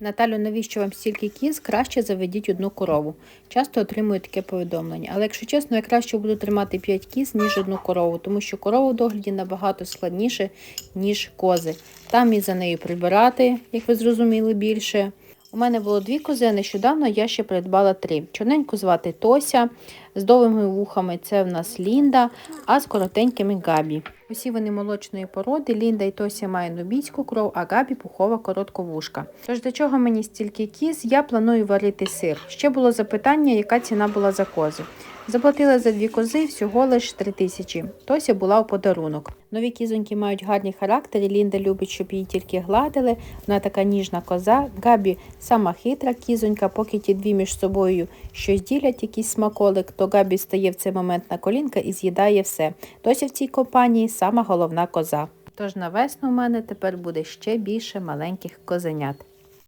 Наталю, навіщо вам стільки кіз? Краще заведіть одну корову. Часто отримую таке повідомлення. Але якщо чесно, я краще буду тримати 5 кіз, ніж одну корову, тому що корова в догляді набагато складніше, ніж кози. Там і за нею прибирати, як ви зрозуміли, більше. У мене було дві кози, а нещодавно я ще придбала три. Чорненьку звати Тося, з довгими вухами це в нас Лінда, а з коротенькими Габі. Усі вони молочної породи. Лінда і Тося мають нубійську кров, а Габі пухова коротковушка. Тож до чого мені стільки кіз, я планую варити сир. Ще було запитання, яка ціна була за кози. Заплатила за дві кози всього лиш 3 тисячі. Тося була у подарунок. Нові кізоньки мають гарні характери. Лінда любить, щоб її тільки гладили. Вона така ніжна коза. Габі сама хитра кізонька, поки ті дві між собою щось ділять, якийсь смаколик, то Габі стає в цей момент на колінка і з'їдає все. Тося в цій компанії сама головна коза. Тож на весну у мене тепер буде ще більше маленьких козенят.